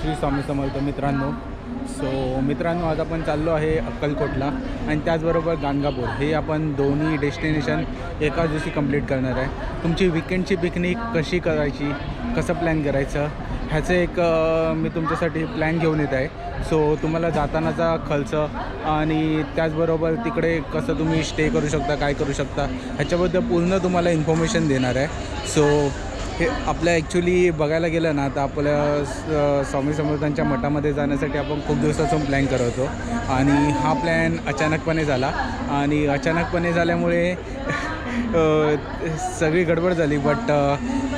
श्री स्वामी समर्थ मित्रांनो. सो मित्रांनो आज आपण चाललो आहे अक्कलकोटला आणि त्याचबरोबर गाणगापूर. हे आपण दोन्ही डेस्टिनेशन एकाच दिवशी कंप्लीट करणार आहे. तुमची विकेंडची पिकनिक कशी करायची? कसं प्लॅन करायचं? ह्याचं एक मी तुमच्यासाठी प्लॅन घेऊन येत आहे. सो तुम्हाला जातानाचा खर्च आणि त्याचबरोबर तिकडे कसं तुम्ही स्टे करू शकता काय करू शकता ह्याच्याबद्दल पूर्ण तुम्हाला इन्फॉर्मेशन देणार आहे. सो हे आपल्या ॲक्च्युली बघायला गेलं ना तर आपल्या स्वामी समर्थांच्या मठामध्ये जाण्यासाठी आपण खूप दिवसापासून प्लॅन करत होतो. आणि हा प्लॅन अचानकपणे झाला. आणि अचानकपणे झाल्यामुळे सगळी गडबड झाली. बट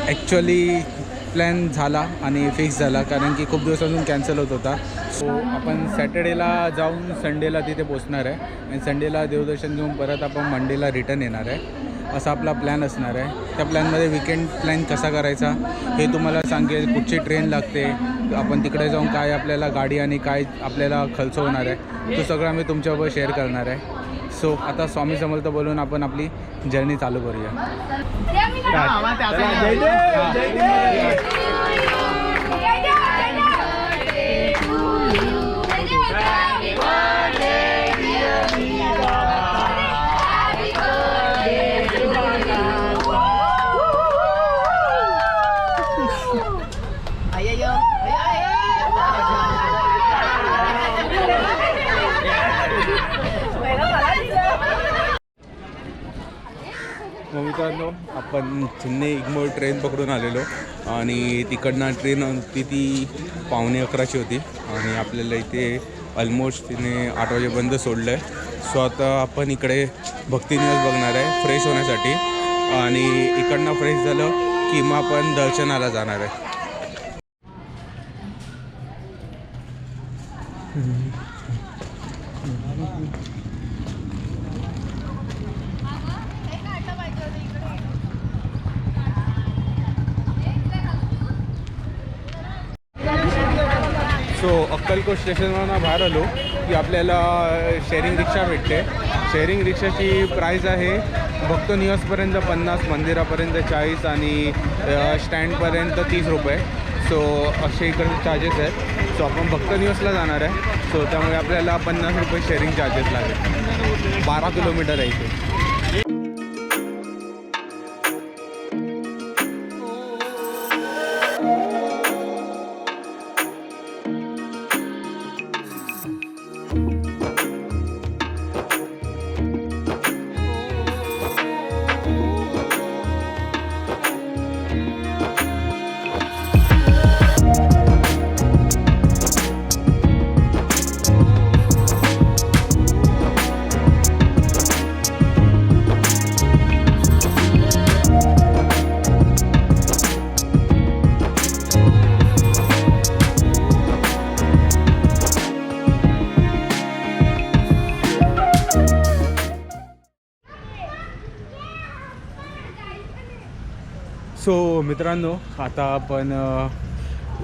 ॲक्च्युली प्लॅन झाला आणि फिक्स झाला. कारण की खूप दिवसापासून कॅन्सल होत होता. सो आपण सॅटर्डेला जाऊन संडेला तिथे पोचणार आहे. आणि संडेला देवदर्शन घेऊन परत आपण मंडेला रिटर्न येणार आहे. असा आपला प्लॅन असणार आहे त्या प्लॅनमध्ये विकेंड प्लॅन कसा करायचा हे तुम्हाला सांगेल कुठची ट्रेन लागते आपण तिकडे जाऊन काय आपल्याला गाडी आणि काय आपल्याला खर्च होणार आहे तो सगळं आम्ही तुमच्याबरोबर शेअर करणार आहे सो आता स्वामी समर्थ बोलून आपण आपली जर्नी चालू करूया मित्रांनो आपण चेन्नई इगमोर ट्रेन पकडून आलेलो. आणि तिकडनं ट्रेन होती ती पावणे अकराची होती. आणि आपल्याला इथे ऑलमोस्ट तिने आठ वाजेपर्यंत सोडलं आहे सो आता आपण इकडे भक्तिनिवास बघणार आहे फ्रेश होण्यासाठी. आणि इकडनं फ्रेश झालं की मग आपण दर्शनाला जाणार आहे सो अक्कलकोट स्टेशनवरून बाहेर आलो की आपल्याला शेअरिंग रिक्षा भेटते. शेअरिंग रिक्षाची प्राईज आहे भक्त निवासपर्यंत पन्नास मंदिरापर्यंत चाळीस आणि स्टँडपर्यंत तीस रुपये. सो असे इकडचे चार्जेस आहेत. सो आपण भक्त निवासला जाणार आहे. सो त्यामुळे आपल्याला पन्नास रुपये शेअरिंग चार्जेस लागेल. बारा किलोमीटर आहे इथे. सो मित्रांनो आता आपण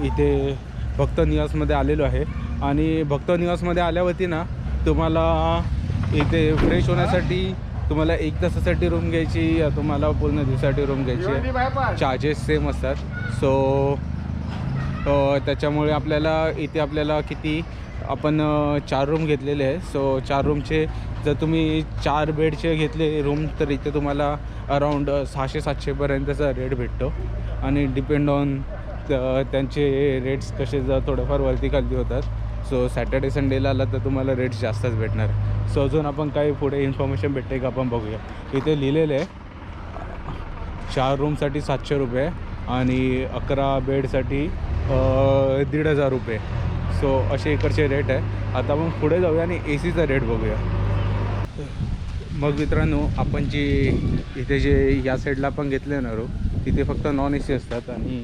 इथे भक्त निवासमध्ये आलेलो आहे. आणि भक्त निवासमध्ये आल्यावरती ना तुम्हाला इथे फ्रेश होण्यासाठी तुम्हाला एक तासासाठी रूम घ्यायची या तुम्हाला पूर्ण दिवसासाठी रूम घ्यायची चार्जेस सेम असतात. सो त्याच्यामुळे आपल्याला इथे आपल्याला किती आपण चार रूम घेतलेले आहे सो चार रूमचे जर तुम्ही चार बेडचे घेतले रूम तर इथे तुम्हाला अराऊंड सहाशे सातशेपर्यंतचा रेट भेटतो. आणि डिपेंड ऑन त्यांचे रेट्स कसे जर थोडंफार वरती खाली होतात. सो सॅटर्डे संडेला आला तर तुम्हाला रेट्स जास्तच भेटणार. सो अजून आपण काही पुढे इन्फॉर्मेशन भेटते का आपण बघूया. इथे लिहिलेलं आहे चार रूमसाठी सातशे रुपये आणि अकरा बेडसाठी दीड हजार रुपये. सो असे इकडचे रेट आहे. आता आपण पुढे जाऊया आणि ए सीचा रेट बघूया. मग मित्रांनो आपण जी इथे जे या साईडला आपण घेतले ना रूम तिथे फक्त नॉन ए सी असतात आणि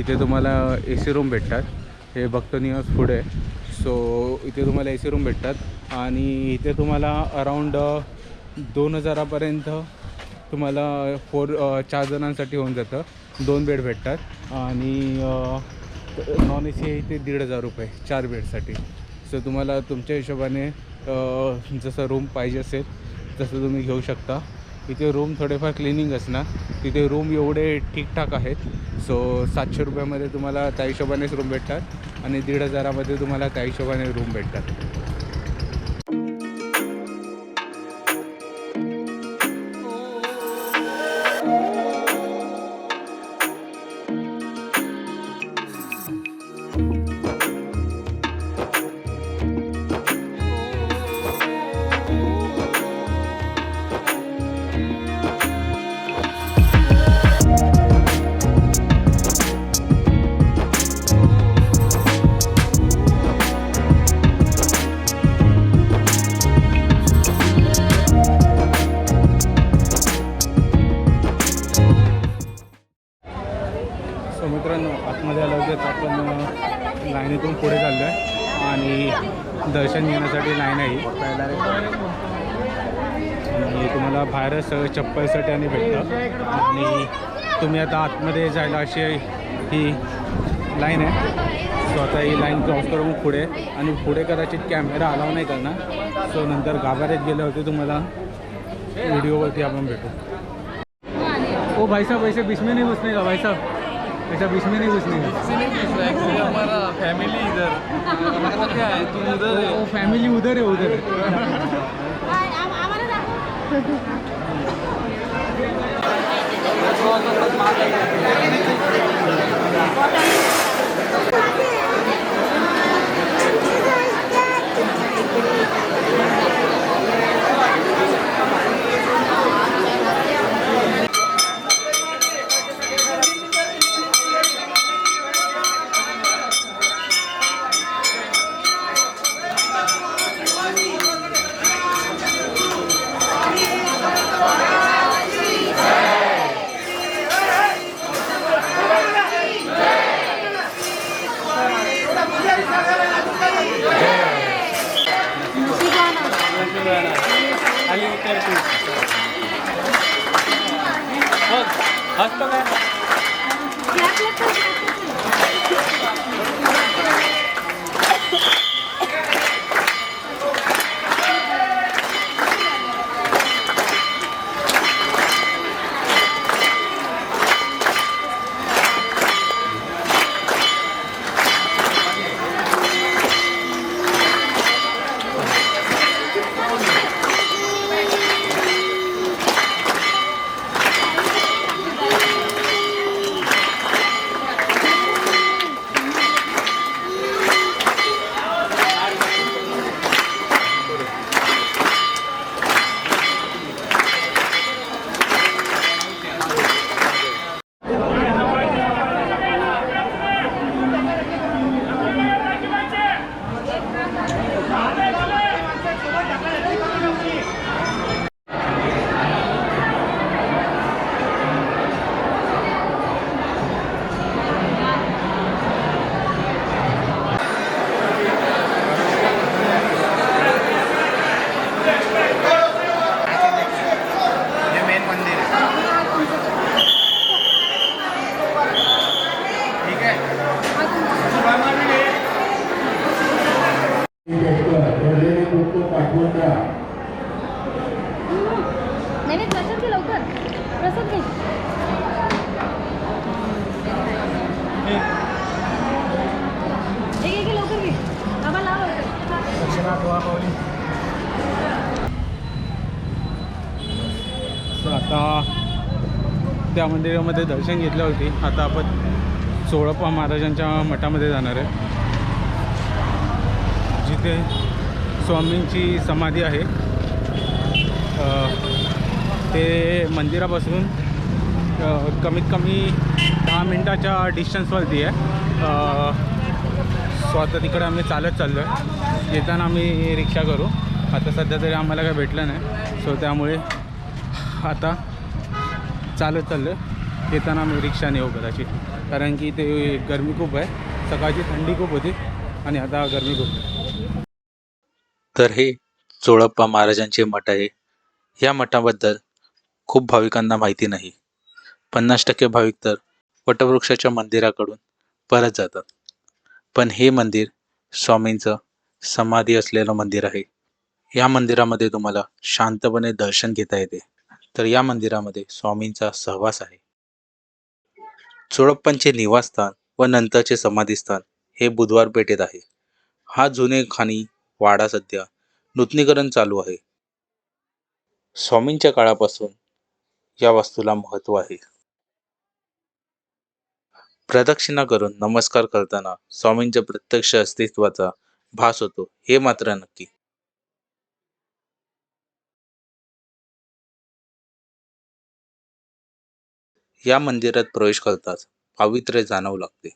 इथे तुम्हाला ए सी रूम भेटतात. हे भक्त निवास पुढे. सो इथे तुम्हाला ए सी रूम भेटतात. आणि इथे तुम्हाला अराऊंड दोन हजारापर्यंत तुम्हाला फोर चार जणांसाठी होऊन जातं. दोन बेड भेटतात. आणि नॉन ए सी आहे ते दीड हजार रुपये चार बेडसाठी. सो तुम्हाला तुमच्या हिशोबाने जसं रूम पाहिजे असेल तसं तुम्ही घेऊ शकता. इथे रूम थोडेफार क्लिनिंग असणार. तिथे रूम एवढे ठीकठाक आहेत. सो सातशे रुपयामध्ये तुम्हाला त्या हिशोबानेच रूम भेटतात आणि दीड हजारामध्ये तुम्हाला त्या हिशोबाने रूम भेटतात. आहे आणि तुम्हाला बाहेरच सगळं चप्पलसाठी आणि भेटतं. आणि तुम्ही आता आतमध्ये जायला अशी ही लाईन आहे. सो आता ही लाईन क्रॉस करून पुढे. आणि पुढे कदाचित कॅमेरा अलाव नाही करणार. सो नंतर गाभाऱ्यात गेले होते तुम्हाला व्हिडिओवरती आपण भेटू. ओ भाई साहब ऐसे बीच में नहीं घुसने का भाई साहब ऐसा बीच में नहीं घुसने का? एक्चुअली हमारा फैमिली इधर। क्या है तुम उधर है। ओ फैमिली उधर है उधर है। आता त्या मंदिरामध्ये दर्शन घेतलं होती. आता आपण सोळप्पा महाराजांच्या मठामध्ये जाणार आहे. जिथे स्वामींची समाधी आहे. ते मंदिरापासून कमीत कमी दहा मिनटाच्या डिस्टन्सवरती आहे. सो आता तिकडे आम्ही चालत चाललो आहे येताना आम्ही रिक्षा करू. आता सध्या तरी आम्हाला काही भेटलं नाही. सो त्यामुळे आता चालत चाललं येताना आम्ही रिक्षाने येऊ कदाचित. कारण की ते गरमी खूप आहे. सकाळची थंडी खूप होती आणि आता गरमी खूप आहे. तर हे चोळप्पा महाराजांचे मठ आहे. या मठाबद्दल खूप भाविकांना माहिती नाही. पन्नास टक्के भाविक तर वटवृक्षाच्या मंदिराकडून परत जातात. पण हे मंदिर स्वामींचं समाधी असलेलं मंदिर आहे. या मंदिरामध्ये तुम्हाला शांतपणे दर्शन घेता येते. तर या मंदिरामध्ये स्वामींचा सहवास आहे. चोळप्पांचे निवासस्थान व नंतरचे समाधीस्थान हे बुधवार पेठेत आहे. हा जुने खाणी वाडा सध्या नूतनीकरण चालू आहे. स्वामींच्या काळापासून या वास्तूला महत्त्व आहे. प्रदक्षिणा करून नमस्कार करताना स्वामींच्या प्रत्यक्ष अस्तित्वाचा भास होतो हे मात्र नक्की. या मंदिरात प्रवेश करताच पावित्र्य जाणवू लागते.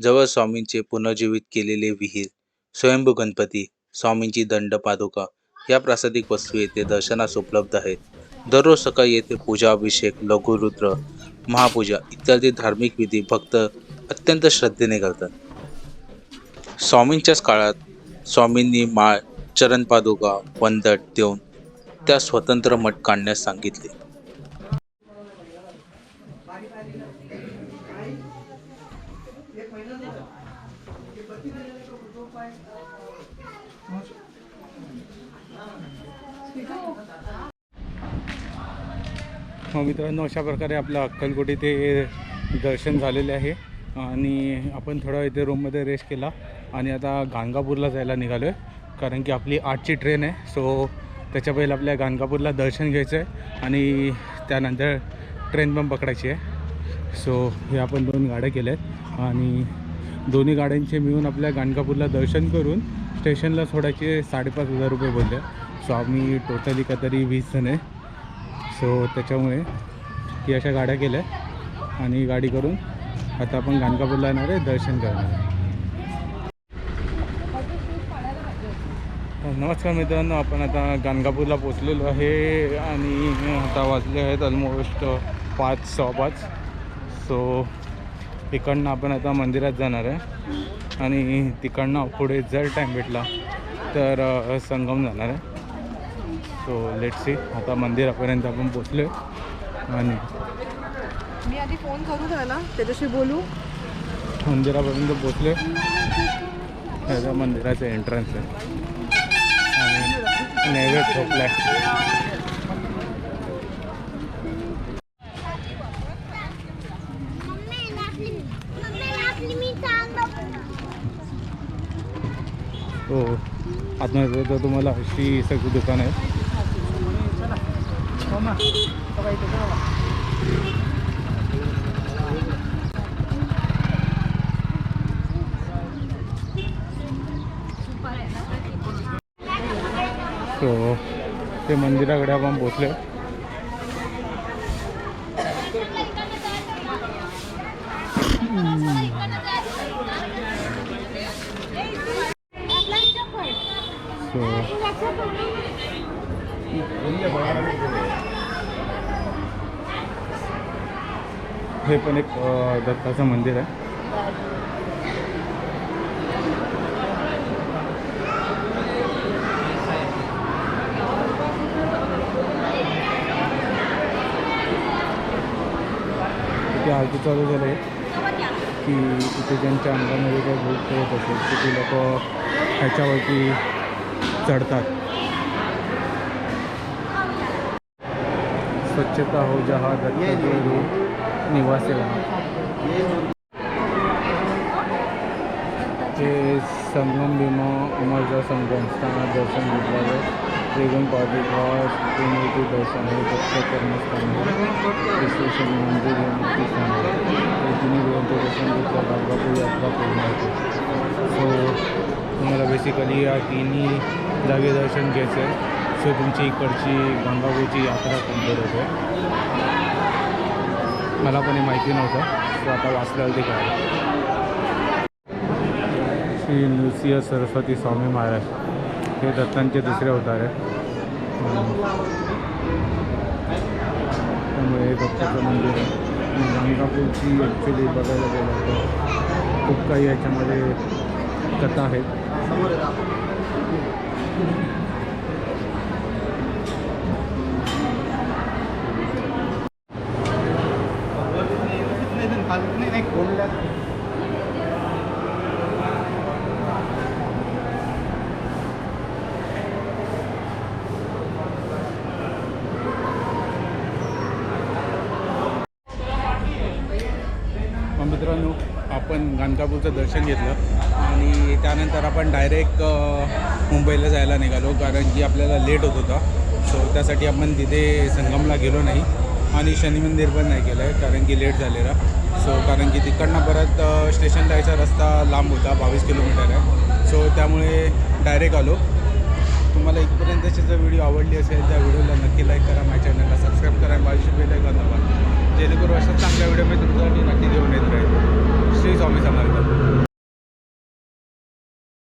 जवळ स्वामींचे पुनर्जीवित केलेले विहीर स्वयंभू गणपती स्वामींची दंड पादुका या प्रासादिक वस्तू येथे दर्शनास उपलब्ध आहेत. दररोज सकाळी येथे पूजा अभिषेक लघुरुद्र महापूजा इत्यादी धार्मिक विधी भक्त अत्यंत श्रद्धेने करतात. स्वामींच्याच काळात स्वामींनी माळ चरणपादुका वंदट देऊन त्या स्वतंत्र मठ काढण्यास सांगितले. मग मित्रांनो अशा प्रकारे आपलं अक्कलकोटी ते दर्शन झालेले आहे. आणि आपण थोडा इथे रूममध्ये रेस्ट केला आणि आता गाणगापूरला जायला निघालो आहे कारण की आपली आठची ट्रेन आहे सो त्याच्या पहिले आपल्या गाणगापूरला दर्शन घ्यायचं आहे आणि त्यानंतर ट्रेन पण पकडायची आहे. सो हे आपण दोन गाड्या केल्या आहेत आणि दोन्ही गाड्यांचे मिळून आपल्या गाणगापूरला दर्शन करून स्टेशनला सोडायचे साडेपाच हजार रुपये बोलले. सो आम्ही टोटली काहीतरी वीस जण आहे. सो त्याच्यामुळे ती अशा गाड्या केल्या आणि गाडी करून आता आपण गाणगापूरला येणार आहे दर्शन करणार आहे. नमस्कार मित्रांनो आपण आता गाणगापूरला पोचलेलो आहे आणि आता वाजले आहेत ऑलमोस्ट पाच सहा पाच. सो इकडनं आपण आता मंदिरात जाणार आहे आणि तिकडनं पुढे जर टाईम भेटला तर संगम जाणार आहे. सो लेट सी आता मंदिरापर्यंत आपण पोचलो आणि मी आधी फोन करू त्याला त्याच्याशी बोलू. मंदिरापर्यंत पोचले त्याच्या मंदिराचं एंट्रन्स आहे. आणि नैवेद्य ठोकलाय हो नाही तर तुम्हाला अशी सगळी दुकान आहे. सो ते मंदिराकडे आपण पोचले सो हे पण एक दत्ताचं मंदिर आहे. तिथे आरती चालू झालं आहे. की तिथे ज्यांच्या अंगामध्ये काही भूत करत असेल तिथे लोक ह्याच्यावरती चढतात. स्वच्छता हो जहा दत्तात्रेय हो, निवास आहे वहाँ. हे संगम भीमा अमरजा संगम स्थानात दर्शन घेतल्यावर त्रिगुण पादुका त्रिमूर्ती दर्शन हे दत्त कर्मस्थान आहे. विश्वेश्वर मंदिर हे मुक्ती हे तिन्ही देवांचे दर्शन घेतलं गाणगापूर यात्रा पूर्ण होते. सो तुम्हाला बेसिकली या तिन्ही जागे दर्शन घ्यायचं आहे तुमची इकडची गंगापूरची यात्रा कंप्लीट होते? मला पण हे माहिती नव्हतं सो आता वाचल्यावरती काय श्री नृसिंह सरस्वती स्वामी महाराज हे दत्तांचे दुसरे अवतार आहे त्यामुळे हे दत्ताचं मंदिर आहे. आणि ॲक्च्युली बघायला गेलं तर खूप काही याच्यामध्ये कथा आहेत. गाणगापूरचं दर्शन घेतलं. आणि त्यानंतर आपण डायरेक्ट मुंबईला जायला निघालो कारण की आपल्याला लेट होत होता. सो त्यासाठी आपण तिथे संगमला गेलो नाही. आणि शनी मंदिर पण नाही केलं आहे कारण की लेट झालेला. सो कारण की तिकडनं परत स्टेशन जायचा रस्ता लांब होता बावीस किलोमीटर आहे. सो त्यामुळे डायरेक्ट आलो. तुम्हाला इथपर्यंतची जर व्हिडिओ आवडली असेल त्या व्हिडिओला नक्की लाईक करा माझ्या चॅनलला सबस्क्राईब करा. माझी बेल ऐकून दाबा जेणेकरून अशा चांगल्या व्हिडिओ मी तुमच्यासाठी नक्की घेऊन येत राहील श्री स्वामी समर्थ.